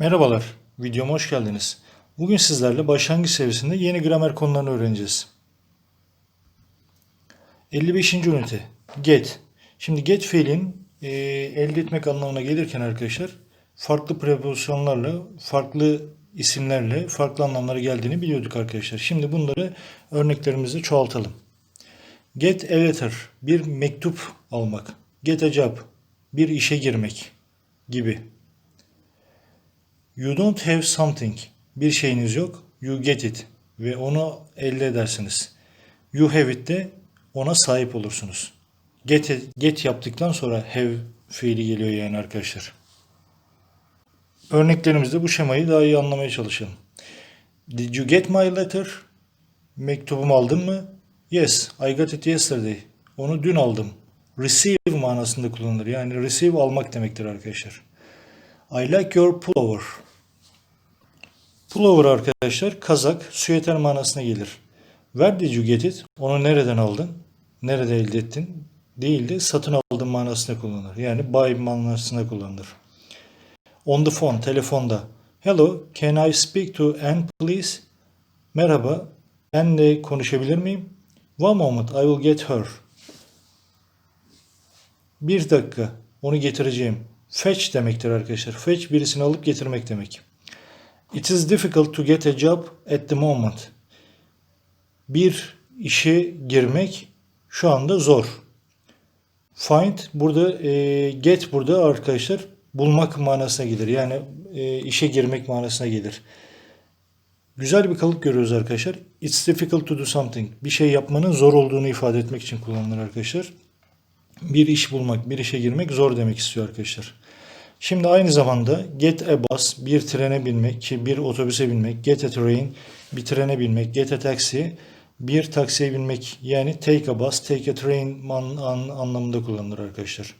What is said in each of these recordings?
Merhabalar, videoma hoş geldiniz. Bugün sizlerle başlangıç seviyesinde yeni gramer konularını öğreneceğiz. 55. ünite get. Şimdi get fiilin e, elde etmek anlamına gelirken arkadaşlar farklı prepozisyonlarla, farklı isimlerle farklı anlamlara geldiğini biliyorduk arkadaşlar. Şimdi bunları örneklerimizde çoğaltalım. Get a letter, bir mektup almak. Get a job, bir işe girmek gibi. You don't have something. Bir şeyiniz yok. You get it. Ve onu elde edersiniz. You have it de ona sahip olursunuz. Get, get yaptıktan sonra have fiili geliyor yani arkadaşlar. Örneklerimizde bu şemayı daha iyi anlamaya çalışalım. Did you get my letter? Mektubumu aldın mı? Yes, I got it yesterday. Onu dün aldım. Receive manasında kullanılır. Yani receive almak demektir arkadaşlar. I like your pullover. Pullover arkadaşlar kazak, süeter manasına gelir. Where did you get it? Onu nereden aldın? Nerede elde ettin? Değil de satın aldın manasına kullanılır. Yani buy manasına kullanılır. On the phone, telefonda. Hello, can I speak to Anne please? Merhaba, Anne'le konuşabilir miyim? One moment, I will get her. Bir dakika, onu getireceğim. Fetch demektir arkadaşlar. Fetch birisini alıp getirmek demek. It is difficult to get a job at the moment. Bir işe girmek şu anda zor. Find burada e, get burada arkadaşlar bulmak manasına gelir. Yani e, işe girmek manasına gelir. Güzel bir kalıp görüyoruz arkadaşlar. It's difficult to do something. Bir şey yapmanın zor olduğunu ifade etmek için kullanılır arkadaşlar. Bir iş bulmak, bir işe girmek zor demek istiyor arkadaşlar. Şimdi aynı zamanda get a bus, bir trene binmek ki bir otobüse binmek, get a train, bir trene binmek, get a taxi, bir taksiye binmek yani take a bus, take a train man, an, anlamında kullanılır arkadaşlar.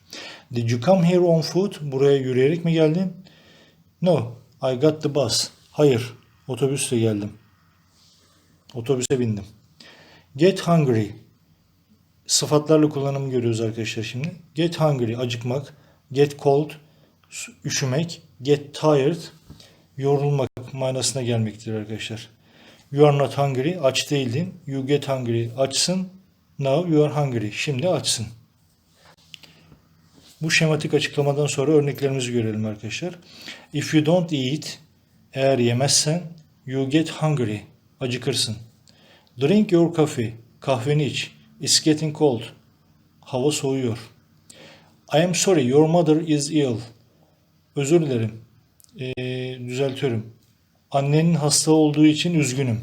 Did you come here on foot? Buraya yürüyerek mi geldin? No, I got the bus. Hayır, otobüsle geldim. Otobüse bindim. Get hungry. Sıfatlarla kullanımı görüyoruz arkadaşlar şimdi. Get hungry, acıkmak. Get cold, üşümek. Get tired, yorulmak manasına gelmektir arkadaşlar. You are not hungry, aç değildin. You get hungry, açsın. Now you are hungry, şimdi açsın. Bu şematik açıklamadan sonra örneklerimizi görelim arkadaşlar. If you don't eat, eğer yemezsen, you get hungry, acıkırsın. Drink your coffee, kahveni iç. It's getting cold, hava soğuyor. I am sorry, your mother is ill. Özür dilerim, Ee, düzeltiyorum. Annenin hasta olduğu için üzgünüm.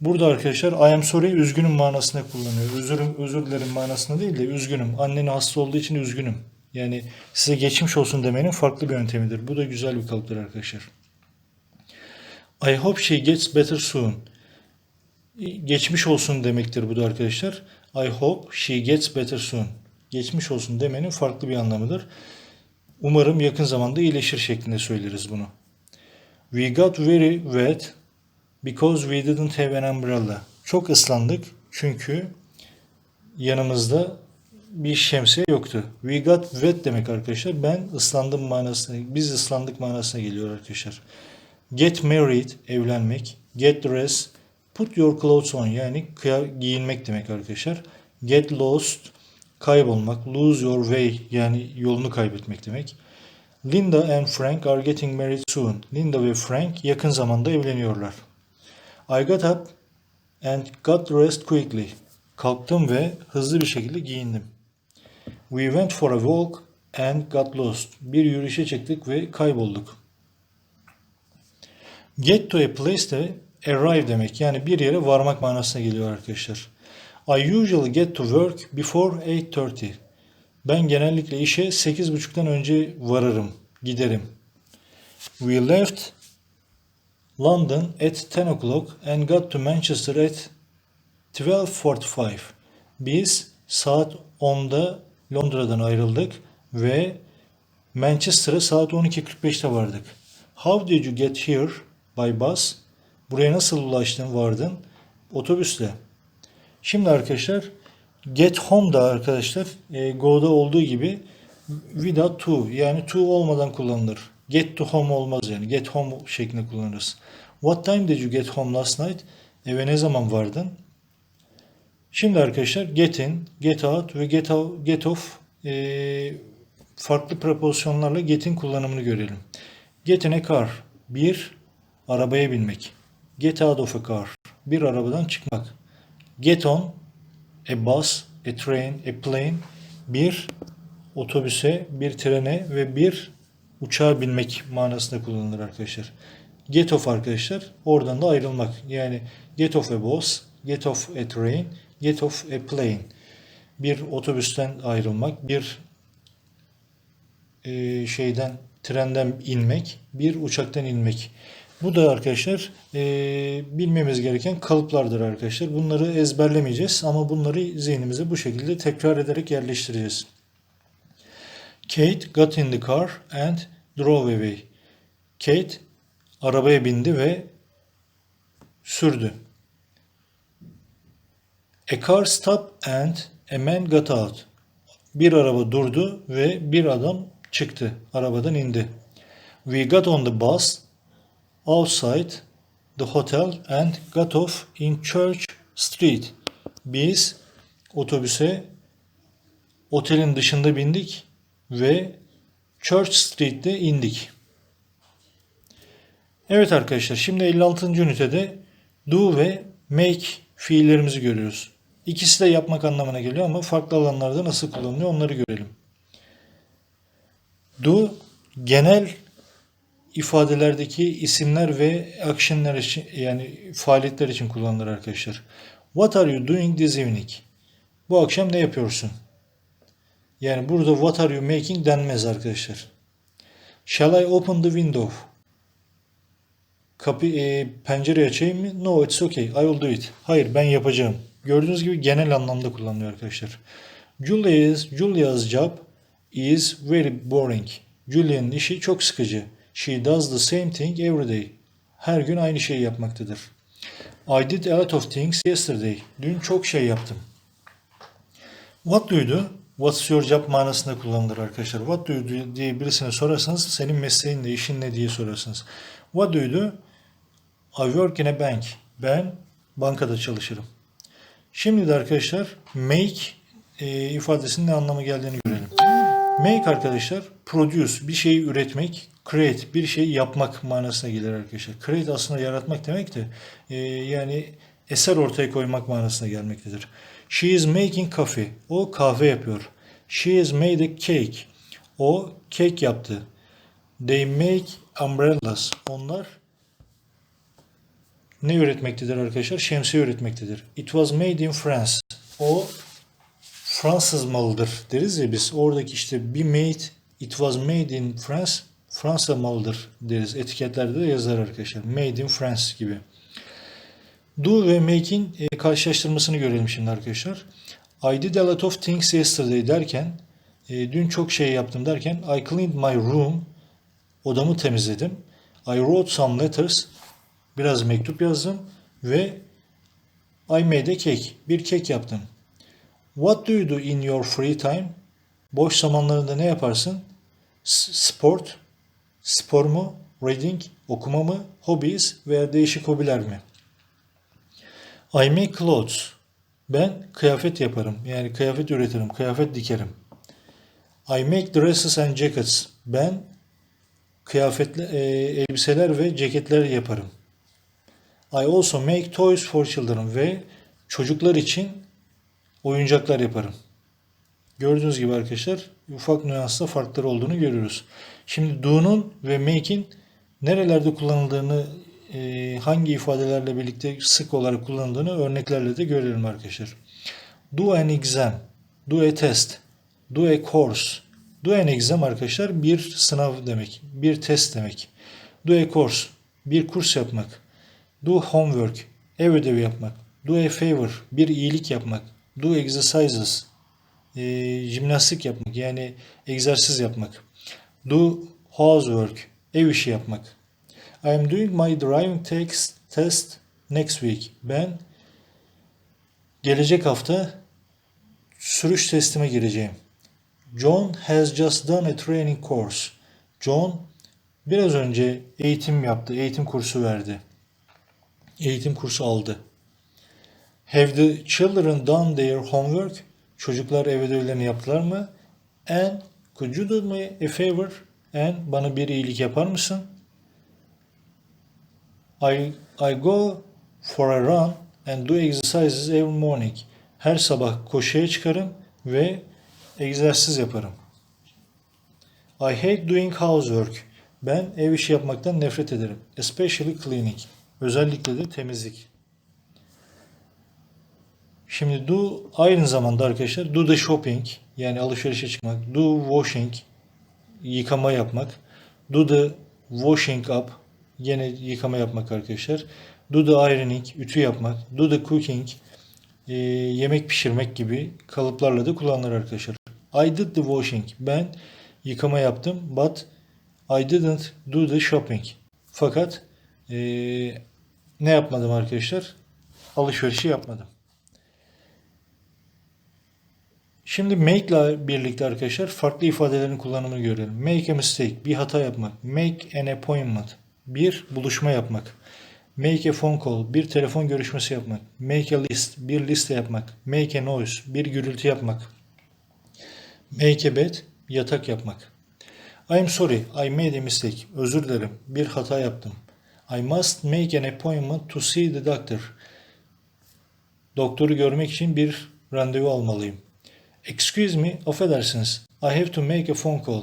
Burada arkadaşlar I am sorry üzgünüm manasında kullanıyor. Özürüm, özür dilerim manasında değil de üzgünüm. Annenin hasta olduğu için üzgünüm. Yani size geçmiş olsun demenin farklı bir yöntemidir. Bu da güzel bir kalıptır arkadaşlar. I hope she gets better soon. Geçmiş olsun demektir bu da arkadaşlar. I hope she gets better soon. Geçmiş olsun demenin farklı bir anlamıdır. Umarım yakın zamanda iyileşir şeklinde söyleriz bunu. We got very wet because we didn't have an umbrella. Çok ıslandık çünkü yanımızda bir şemsiye yoktu. We got wet demek arkadaşlar. Ben ıslandım manasına, biz ıslandık manasına geliyor arkadaşlar. Get married, evlenmek. Get dressed, put your clothes on yani giyinmek demek arkadaşlar. Get lost, kaybolmak. Lose your way yani yolunu kaybetmek demek. Linda and Frank are getting married soon. Linda ve Frank yakın zamanda evleniyorlar. I got up and got dressed quickly. Kalktım ve hızlı bir şekilde giyindim. We went for a walk and got lost. Bir yürüyüşe çıktık ve kaybolduk. Get to a place de arrive demek. Yani bir yere varmak manasına geliyor arkadaşlar. I usually get to work before 8.30. Ben genellikle işe 8.30'dan önce varırım, giderim. We left London at 10 o'clock and got to Manchester at 12.45. Biz saat 10'da Londra'dan ayrıldık ve Manchester'a saat 12.45'te vardık. How did you get here by bus? Buraya nasıl ulaştın, vardın? Otobüsle. Şimdi arkadaşlar get home da arkadaşlar e, go'da olduğu gibi without to yani to olmadan kullanılır. Get to home olmaz yani. Get home şeklinde kullanırız. What time did you get home last night? Eve ne zaman vardın? Şimdi arkadaşlar get in, get out ve get, out, get off e, farklı prepozisyonlarla get'in kullanımını görelim. Get in a car. Bir, arabaya binmek. Get out of a car. Bir arabadan çıkmak. Get on, a bus, a train, a plane. Bir, otobüse, bir trene ve bir uçağa binmek manasında kullanılır arkadaşlar. Get off arkadaşlar oradan da ayrılmak. Yani get off a bus, get off a train, get off a plane. Bir otobüsten ayrılmak, bir e, şeyden trenden inmek, bir uçaktan inmek. Bu da arkadaşlar e, bilmemiz gereken kalıplardır arkadaşlar. Bunları ezberlemeyeceğiz ama bunları zihnimize bu şekilde tekrar ederek yerleştireceğiz. Kate got in the car and drove away. Kate arabaya bindi ve sürdü. A car stopped and a man got out. Bir araba durdu ve bir adam çıktı. Arabadan indi. We got on the bus outside the hotel and got off in Church Street. Biz otobüse otelin dışında bindik ve Church Street'te indik. Evet arkadaşlar şimdi 56. ünitede do ve make fiillerimizi görüyoruz. İkisi de yapmak anlamına geliyor ama farklı alanlarda nasıl kullanılıyor onları görelim. Do genel ifadelerdeki isimler ve action'lar için yani faaliyetler için kullanılır arkadaşlar. What are you doing this evening? Bu akşam ne yapıyorsun? Yani burada what are you making denmez arkadaşlar. Shall I open the window? Kapı, e, pencere açayım mı? No, it's okay. I will do it. Hayır, ben yapacağım. Gördüğünüz gibi genel anlamda kullanılıyor arkadaşlar. Julia's, Julia's job is very boring. Julia'nın işi çok sıkıcı. She does the same thing every day. Her gün aynı şeyi yapmaktadır. I did a lot of things yesterday. Dün çok şey yaptım. What do you do? What's your job manasında kullanılır arkadaşlar. What do you do diye birisine sorarsanız senin mesleğin ne, işin ne diye sorarsınız. What do you do? I work in a bank. Ben bankada çalışırım. Şimdi de arkadaşlar make e, ifadesinin ne anlama geldiğini görelim. Make arkadaşlar produce bir şeyi üretmek, create bir şeyi yapmak manasına gelir arkadaşlar. Create aslında yaratmak demek de e, yani eser ortaya koymak manasına gelmektedir. She is making coffee. O kahve yapıyor. She has made a cake. O kek yaptı. They make umbrellas. Onlar ne üretmektedir arkadaşlar? Şemsiye üretmektedir. It was made in France. O Fransız malıdır deriz ya biz. Oradaki işte bir made, it was made in France, Fransa malıdır deriz. Etiketlerde de yazar arkadaşlar. Made in France gibi. Do ve make'in e, karşılaştırmasını görelim şimdi arkadaşlar. I did a lot of things yesterday derken, e, dün çok şey yaptım derken, I cleaned my room, odamı temizledim. I wrote some letters, biraz mektup yazdım ve I made a cake, bir kek yaptım. What do you do in your free time? Boş zamanlarında ne yaparsın? S- sport, spor mu? Reading, okuma mı? Hobbies veya değişik hobiler mi? I make clothes. Ben kıyafet yaparım. Yani kıyafet üretirim, kıyafet dikerim. I make dresses and jackets. Ben kıyafetli e, elbiseler ve ceketler yaparım. I also make toys for children ve çocuklar için oyuncaklar yaparım. Gördüğünüz gibi arkadaşlar ufak nüansla farkları olduğunu görüyoruz. Şimdi do'nun ve make'in nerelerde kullanıldığını e, hangi ifadelerle birlikte sık olarak kullanıldığını örneklerle de görelim arkadaşlar. Do an exam, do a test, do a course. Do an exam arkadaşlar bir sınav demek, bir test demek. Do a course, bir kurs yapmak. Do homework, ev ödevi yapmak. Do a favor, bir iyilik yapmak. Do exercises, e, jimnastik yapmak yani egzersiz yapmak. Do housework, ev işi yapmak. I am doing my driving test, test next week. Ben gelecek hafta sürüş testime gireceğim. John has just done a training course. John Biraz önce eğitim yaptı, eğitim kursu verdi. Eğitim kursu aldı. Have the children done their homework? Çocuklar ev ödevlerini yaptılar mı? And could you do me a favor? And bana bir iyilik yapar mısın? I, I go for a run and do exercises every morning. Her sabah koşuya çıkarım ve egzersiz yaparım. I hate doing housework. Ben ev işi yapmaktan nefret ederim. Especially cleaning. Özellikle de temizlik. Şimdi do aynı zamanda arkadaşlar do the shopping yani alışverişe çıkmak, do washing yıkama yapmak, do the washing up yine yıkama yapmak arkadaşlar. Do the ironing ütü yapmak, do the cooking e, yemek pişirmek gibi kalıplarla da kullanılır arkadaşlar. I did the washing. Ben yıkama yaptım but I didn't do the shopping. Fakat e, ne yapmadım arkadaşlar? Alışverişi yapmadım. Şimdi make ile birlikte arkadaşlar farklı ifadelerin kullanımını görelim. Make a mistake, bir hata yapmak. Make an appointment, bir buluşma yapmak. Make a phone call, bir telefon görüşmesi yapmak. Make a list, bir liste yapmak. Make a noise, bir gürültü yapmak. Make a bed, yatak yapmak. I'm sorry, I made a mistake. Özür dilerim, bir hata yaptım. I must make an appointment to see the doctor. Doktoru görmek için bir randevu almalıyım. Excuse me, affedersiniz. I have to make a phone call.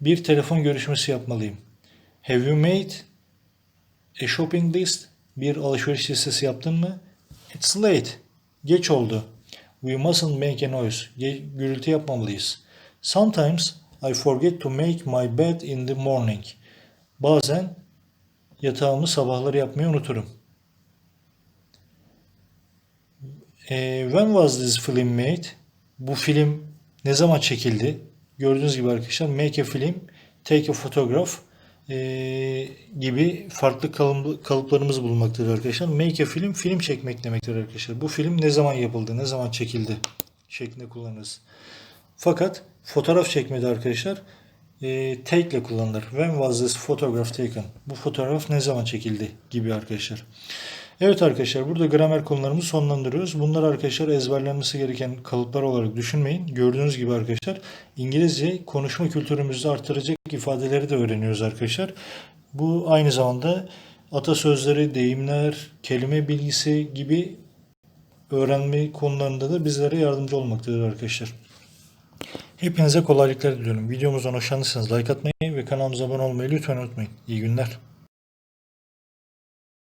Bir telefon görüşmesi yapmalıyım. Have you made a shopping list? Bir alışveriş listesi yaptın mı? It's late. Geç oldu. We mustn't make a noise. Ge- gürültü yapmamalıyız. Sometimes I forget to make my bed in the morning. Bazen yatağımı sabahları yapmayı unuturum. Eh, when was this film made? Bu film ne zaman çekildi? Gördüğünüz gibi arkadaşlar make a film, take a photograph eh, gibi farklı kalıp, kalıplarımız bulunmaktadır arkadaşlar. Make a film, film çekmek demektir arkadaşlar. Bu film ne zaman yapıldı, ne zaman çekildi şeklinde kullanırız. Fakat fotoğraf çekmede arkadaşlar e, take ile kullanılır. When was this photograph taken? Bu fotoğraf ne zaman çekildi gibi arkadaşlar. Evet arkadaşlar burada gramer konularımızı sonlandırıyoruz. Bunlar arkadaşlar ezberlenmesi gereken kalıplar olarak düşünmeyin. Gördüğünüz gibi arkadaşlar İngilizce konuşma kültürümüzü artıracak ifadeleri de öğreniyoruz arkadaşlar. Bu aynı zamanda atasözleri, deyimler, kelime bilgisi gibi öğrenme konularında da bizlere yardımcı olmaktadır arkadaşlar. Hepinize kolaylıklar diliyorum. Videomuzdan hoşlandıysanız like atmayı ve kanalımıza abone olmayı lütfen unutmayın. İyi günler.